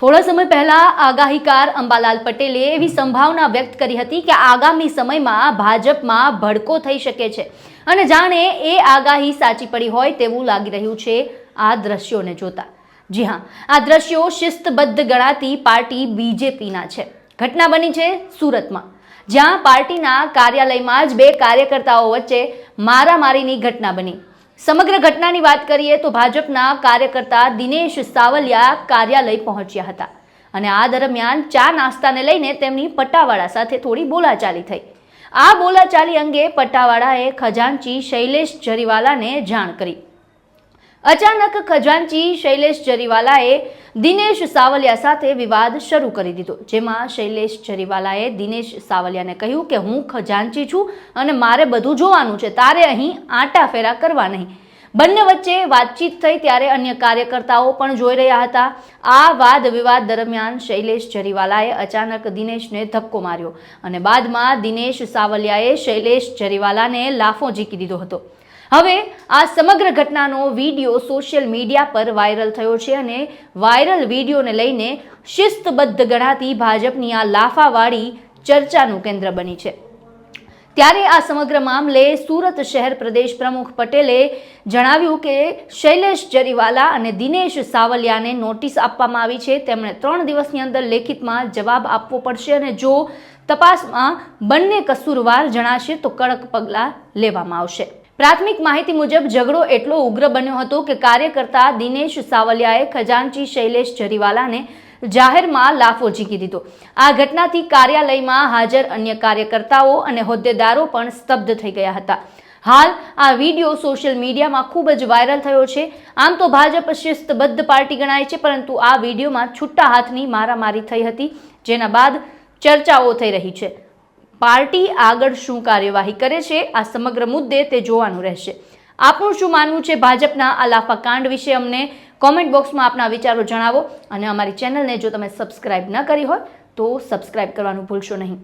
થોડા સમય પહેલા આગાહીકાર અંબાલાલ પટેલે એવી સંભાવના વ્યક્ત કરી હતી કે આગામી સમયમાં ભાજપમાં ભડકો થઈ શકે છે. અને જાણે એ આગાહી સાચી પડી હોય તેવું લાગી રહ્યું છે આ દ્રશ્યોને જોતા. જી હા, આ દ્રશ્યો શિસ્તબદ્ધ ગણાતી પાર્ટી બીજેપીના છે. ઘટના બની છે સુરતમાં. જ્યાં પાર્ટીના કાર્યાલયમાં જ બે કાર્યકર્તાઓ વચ્ચે મારામારીની ઘટના બની. સમગ્ર ઘટનાની વાત કરીએ તો ભાજપના કાર્યકર્તા દિનેશ સાવલિયા કાર્યાલય પહોંચ્યા હતા. અને આ દરમિયાન ચા નાસ્તાને લઈને તેમની પટ્ટાવાળા સાથે થોડી બોલાચાલી થઈ. આ બોલાચાલી અંગે પટ્ટાવાળાએ ખજાનચી શૈલેષ જરીવાલાને જાણ કરી. અચાનક ખજાનચી શૈલેષ જરીવાલાએ દિનેશ સાવલિયા સાથે વિવાદ શરૂ કરી દીધો. જેમાં શૈલેષ જરીવાલાએ દિનેશ સાવલિયાને કહ્યું કે, હું ખજાનચી છું અને મારે બધું જોવાનું છે. તારે અહીં આંટાફેરા કરવા નહીં. બંને વચ્ચે વાતચીત થઈ ત્યારે અન્ય કાર્યકર્તાઓ પણ જોઈ રહ્યા હતા. આ વાદ વિવાદ દરમિયાન શૈલેષ જરીવાલાએ અચાનક દિનેશને ધક્કો માર્યો અને બાદમાં દિનેશ સાવલિયાએ શૈલેષ જરીવાલાને લાફો ઝીકી દીધો હતો. હવે આ સમગ્ર ઘટનાનો વીડિયો સોશિયલ મીડિયા પર વાયરલ થયો છે અને વાયરલ વિડીયોને લઈને શિસ્તબદ્ધ ગણાતી ભાજપની આ લાફાવાળી ચર્ચાનું કેન્દ્ર બની છે. ત્યારે આ સમગ્ર મામલે સુરત શહેર પ્રદેશ પ્રમુખ પટેલે જણાવ્યું કે શૈલેષ જરીવાલા અને દિનેશ સાવલિયાને નોટિસ આપવામાં આવી છે. તેમણે ત્રણ દિવસની અંદર લેખિતમાં જવાબ આપવો પડશે અને જો તપાસમાં બંને કસૂરવાર જણાશે તો કડક પગલાં લેવામાં આવશે. પ્રાથમિક માહિતી મુજબ ઝઘડો એટલો ઉગ્ર બન્યો હતો કે કાર્યકર્તા દિનેશ સાવલિયાએ ખજાનચી શૈલેષ જરીવાલાને જાહેરમાં લાફો ઝીકી દીધો. આ ઘટનાથી કાર્યાલયમાં હાજર અન્ય કાર્યકર્તાઓ અને હોદ્દેદારો પણ સ્તબ્ધ થઈ ગયા હતા. હાલ આ વીડિયો સોશિયલ મીડિયામાં ખૂબ જ વાયરલ થયો છે. આમ તો ભાજપ શિસ્તબદ્ધ પાર્ટી ગણાય છે, પરંતુ આ વિડીયોમાં છૂટા હાથની મારામારી થઈ હતી, જેના બાદ ચર્ચાઓ થઈ રહી છે. પાર્ટી આગળ શું કાર્યવાહી કરે છે? આ સમગ્ર મુદ્દે તે જોવાનું રહેશે. આપનું શું માનવું છે ભાજપના આ લાફા કાંડ વિશે અમને કોમેન્ટ બોક્સમાં આપના વિચારો જણાવો અને અમારી ચેનલને જો તમે સબસ્ક્રાઇબ ન કરી હોય તો સબસ્ક્રાઇબ કરવાનું ભૂલશો નહીં.